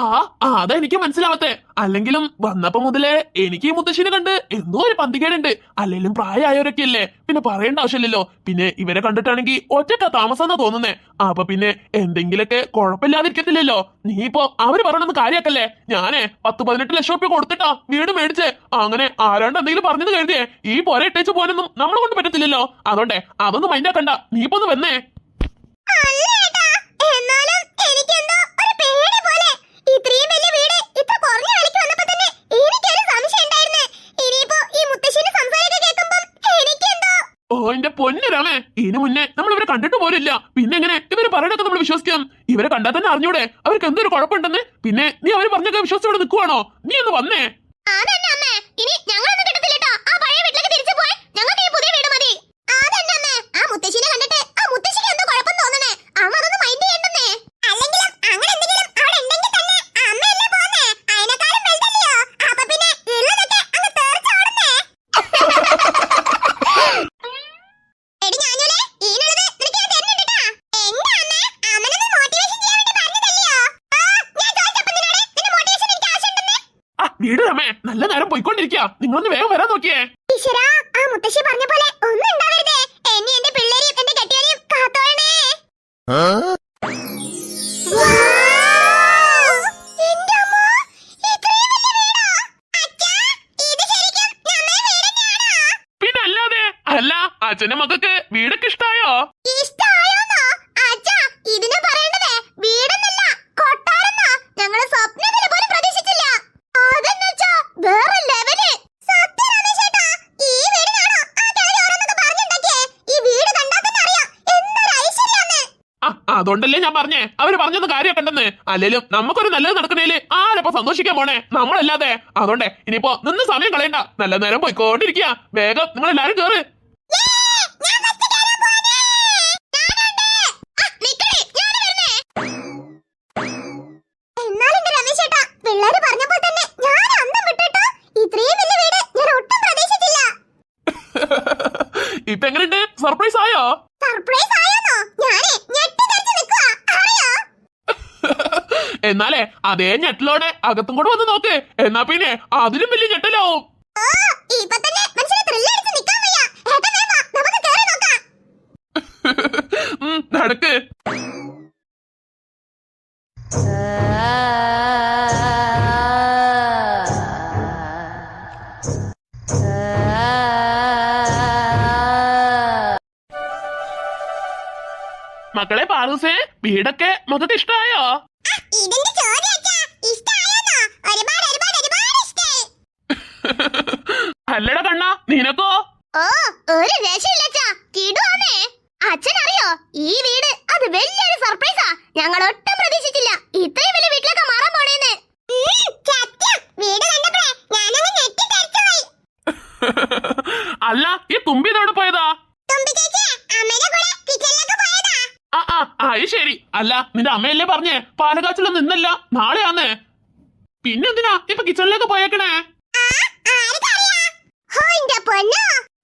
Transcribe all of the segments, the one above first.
ആ ആ എനിക്ക് മനസ്സിലാവത്തെ. അല്ലെങ്കിലും വന്നപ്പോ മുതലേ എനിക്ക് ഈ മുത്തശ്ശിനെ കണ്ട് എന്തോ ഒരു പന്തികേടുണ്ട്. അല്ലെങ്കിലും പ്രായമായവരൊക്കെ അല്ലേ പിന്നെ പറയേണ്ട ആവശ്യമില്ലല്ലോ. പിന്നെ ഇവരെ കണ്ടിട്ടാണെങ്കിൽ ഒറ്റക്ക താമസം തോന്നുന്നേ. അപ്പൊ പിന്നെ എന്തെങ്കിലൊക്കെ കുഴപ്പമില്ലാതിരിക്കത്തില്ലല്ലോ നീ ഇപ്പൊ അവർ പറയണമെന്ന് കാര്യാക്കല്ലേ? ഞാനേ പത്ത് പതിനെട്ട് ലക്ഷം റുപ്യ കൊടുത്തിട്ടാ വീട് മേടിച്ചേ. അങ്ങനെ ആരാണ്ട് എന്തെങ്കിലും പറഞ്ഞത് കരുതിയേ. ഈ പോരെ ഇട്ടേച്ച് പോകാനൊന്നും നമ്മളെ കൊണ്ട് പറ്റത്തില്ലല്ലോ. അതുകൊണ്ടേ അതൊന്നും മൈൻഡാക്കണ്ട നീ ഇപ്പൊ ഒന്ന് വന്നേ അല്ല ഏട്ടാ, എന്നാലും എനിക്കെന്തോ ഒരു പേടി പോലെ. ഇത്രയും വലിയ വീട് ഇത്ര കുറഞ്ഞ വിലയ്ക്ക് വന്നപ്പോ തന്നെ എനിക്കൊരു സംശയം ഉണ്ടായിരുന്നെ. ഇനിയിപ്പോ ഈ മുത്തശ്ശിന്റെ സംസാരമൊക്കെ കേൾക്കുമ്പം എനിക്കെന്തോ ഓ എന്റെ പൊന്നു രാമേ ഇതിനു മുന്നേ നമ്മൾ ഇവരെ കണ്ടിട്ട് പോലില്ല പിന്നെ എങ്ങനെ? ഇവർ പറയണൊക്കെ നമ്മൾ വിശ്വസിക്കാം. ഇവരെ കണ്ടാൽ തന്നെ അറിഞ്ഞൂടെ. അവർക്ക് എന്തൊരു കുഴപ്പമുണ്ടെന്ന്? പിന്നെ നീ അവർ പറഞ്ഞൊക്കെ വിശ്വസിച്ച് ഇവിടെ നിൽക്കുവാണോ? നീ ഒന്ന് വന്നേ ഇനി ഞങ്ങളൊന്നും കിട്ടത്തില്ലട്ടോ ആ പഴയ വീട്ടിലേക്ക് തിരിച്ചു പോയി ഞങ്ങൾക്ക് ഈ പുതിയ വീട് മതി അതന്നെ അമ്മേ ആ മുത്തശ്ശിനെ കണ്ടിട്ട് ആ മുത്തശ്ശിക്ക് എന്തോ കുഴപ്പം തോന്നണേ അമ്മ അതൊന്നും മൈൻഡ് ചെയ്യണ്ടെന്നേ അല്ലെങ്കിലും അങ്ങനെ എന്തെങ്കിലും അവിടെ ഉണ്ടെങ്കിൽ തന്നെ അമ്മയല്ലേ പോന്നേ അതിനെക്കാളും വലുതല്ലയോ അപ്പൊ പിന്നെ ഉള്ളതൊക്കെ അങ്ങ് തീർച്ചോടുന്നേ എടി ഞാനുലേ ഈനുള്ളത് നിനക്ക് ഞാൻ തരുന്നുണ്ട് ട്ടാ. എന്താ അമ്മേ? അമ്മനൊന്ന് motivation ചെയ്യാൻ വേണ്ടി പറഞ്ഞതല്ലയോ? ആ, ഞാൻ ചോദിച്ചപ്പം നിന്നോട് നിന്റെ motivation എനിക്ക് ആവശ്യമുണ്ടെന്ന്. ആ വീട് രമേ നല്ല നേരം പോയിക്കൊണ്ടിരിക്കുക നിങ്ങളൊന്ന് വേഗം വരാൻ നോക്കിയേ ഈശ്വരാ, ആ മുത്തശ്ശി പറഞ്ഞ പോലെ ഒന്നും ഉണ്ടാവരുതേ. എന്നെ എന്റെ പിള്ളേരെയും എന്റെ കെട്ടിയവരെയും കാത്തോളണേ. വൗ! എന്റെ വീടൊക്കെ ഇത്രയും വലിയ വീടോ? അച്ഛാ, ഇത് ശരിക്കും ഞമ്മടെ വീട് തന്നെയാണോ? പിന്നെ അല്ലാതെ അല്ല അച്ഛന്റെ മക്കൾക്ക് വീടൊക്കെ ഇഷ്ടായോ ഇഷ്ടായോന്നോ? അച്ഛാ, ഇതിന് പറയേണ്ടതേ വീടെന്നല്ല, കൊട്ടാരന്നാ. ഞങ്ങൾ സ്വപ്നത്തിൽ പോലും പ്രതീക്ഷിച്ചില്ല. അതെന്നുവെച്ചാ വേറെ ലെവൽ. സത്യം രമേശേട്ടാ, ഈ വീടിനാണോ ആ കിഴവി ഓരോന്നൊക്കെ പറഞ്ഞുണ്ടാക്കിയേ? ഈ വീട് കണ്ടാ തന്നെ അറിയാം, എന്തൊരു ഐശ്വര്യാന്ന്. ആ അതുകൊണ്ടല്ലേ ഞാൻ പറഞ്ഞേ? അവർ പറഞ്ഞത് കാര്യമൊക്കെ ഉണ്ടെന്ന് അല്ലേലും നമുക്കൊരു നല്ലത് നടക്കണേൽ ആരപ്പോ സന്തോഷിക്കാൻ പോണേ? നമ്മളല്ലാതെ. അതുകൊണ്ടേ ഇനിയിപ്പോ നിന്ന് സമയം കളയണ്ട. നല്ല നേരം പോയിക്കോണ്ടിരിക്കുക. വേഗം നിങ്ങൾ എല്ലാരും കേറ്. യേ, ഞാൻ സർപ്രൈസ് ആയോ? പോവാനേ. ഞാനുണ്ട്. ആ, നിക്കടി, ഞാൻ വരുന്നേ. എന്നാലെന്റെ രമേശേട്ടാ, പിള്ളേര് പറഞ്ഞപ്പോൾ തന്നെ ഞാൻ അന്തം വിട്ടുട്ടോ. ഇത്രയും വലിയ വീട് ഞാൻ ഒട്ടും പ്രതീക്ഷിച്ചില്ല. ഇപ്പൊ എങ്ങനെയുണ്ട് സർപ്രൈസ് ആയോ സർപ്രൈസ് ആയോന്നോ? ഞാനേ ഞെട്ടിത്തരിച്ച് നിക്കുവാ. അറിയോ? എന്നാലേ അതേ ഞെട്ടലോടെ അകത്തും കൂടെ വന്ന് നോക്ക്. എന്നാ പിന്നെ അതിലും വലിയ ഞെട്ടലാവും. നടക്ക്. മക്കളെ പാറൂസേ വീടൊക്കെ മൊത്തത്തിൽ ഇഷ്ടായോ? ഇതിന്റെ ചോദ്യം അച്ഛാ, ഇഷ്ടായോന്നോ? ഒരുപാട് ഒരുപാട് ഒരുപാട് ഇഷ്ടായി. അല്ലടാ കണ്ണാ നിനക്കോ? ഓ ഒരു രക്ഷയില്ലച്ചാ കിടുവാന്നേ. അച്ഛൻ അറിയോ ഈ വീട് അത് വലിയൊരു സർപ്രൈസാ. ഞങ്ങൾ ഒട്ടും പ്രതീക്ഷിച്ചില്ല ഇത്രയും വലിയ വീട്ടിലൊക്കെ മാറാൻ പോണേന്ന് വീട് കണ്ടപ്പോഴേ ഞാനങ്ങ് ഞെട്ടിത്തെറിച്ചുപോയി അല്ല ഈ തുമ്പി ഇതോടെ പോയതാ തുമ്പി ചേച്ചി അമ്മയുടെ കൂടെ കിച്ചണിലേക്ക് പോയതാ ആ ആ ആ അത് ശരി. അല്ല നിന്റെ അമ്മയല്ലേ പറഞ്ഞേ? പാലക്കാച്ചിലൊന്നും നിന്നല്ല. നാളെയാന്ന്. പിന്നെന്തിനാ? ഇപ്പൊ കിച്ചണിലേക്ക് പോയേക്കണേ.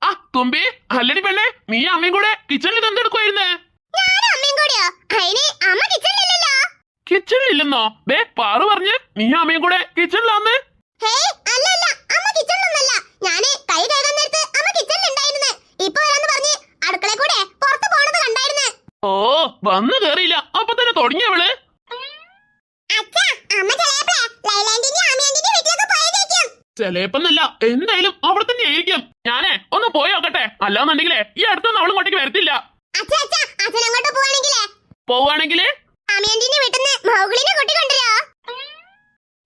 ആ തുമ്പി അല്ലടി പെണ്ണെ നീ അമ്മയും കൂടെ കിച്ചണിൽ എന്തെടുക്കുവായിരുന്നേ? കിച്ചണിലില്ലെന്നോ? ദേ പാറു പറഞ്ഞ് നീ അമ്മയും കൂടെ കിച്ചണിലാന്ന്. ഹേയ് അല്ല അല്ല അമ്മ കിച്ചണിലൊന്നല്ല. ഞാൻ കൈ വന്നു കേറിയില്ല. അപ്പൊ തന്നെ തുടങ്ങിയവൾ ചിലപ്പോന്നല്ല എന്തായാലും അവിടെ തന്നെ ആയിരിക്കും. ഞാനേ ഒന്ന് പോയി നോക്കട്ടെ. അല്ലാന്നുണ്ടെങ്കിലേ ഈ അടുത്തൊന്നും അവളും ഇങ്ങോട്ടേക്ക് വരത്തില്ല. പോവാണെങ്കിലേ.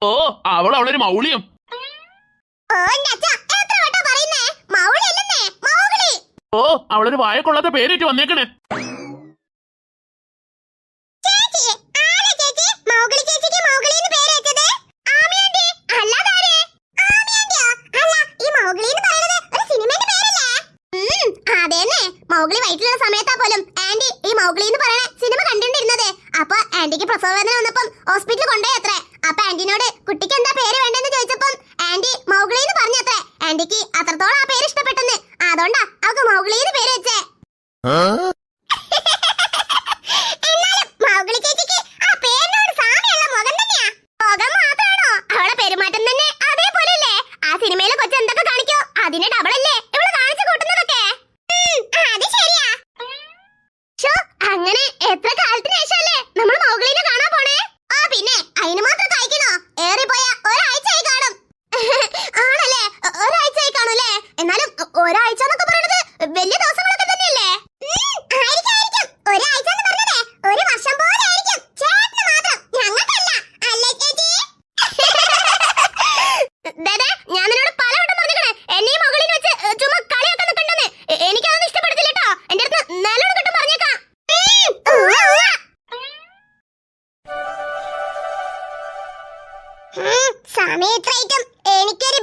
ഓ അവൾ അവളൊരു മൗളിയും. ഓ അവളൊരു വായക്കൊള്ളാത്ത പേരേറ്റ് വന്നേക്കണേ. ആന്റിക്ക് പ്രസവ വേദന വന്നപ്പം ഹോസ്പിറ്റലിൽ കൊണ്ടുപോയി അത്രേ. അപ്പൊ ആന്റിനോട് കുട്ടിക്ക് എന്താ പേര് വേണ്ടെന്ന് ഒരാഴ്ച എന്നൊക്കെ പറയണത് വലിയ ദിവസങ്ങളൊക്കെ തന്നെയല്ലേ? സമയത്രായിട്ടും എനിക്കൊരു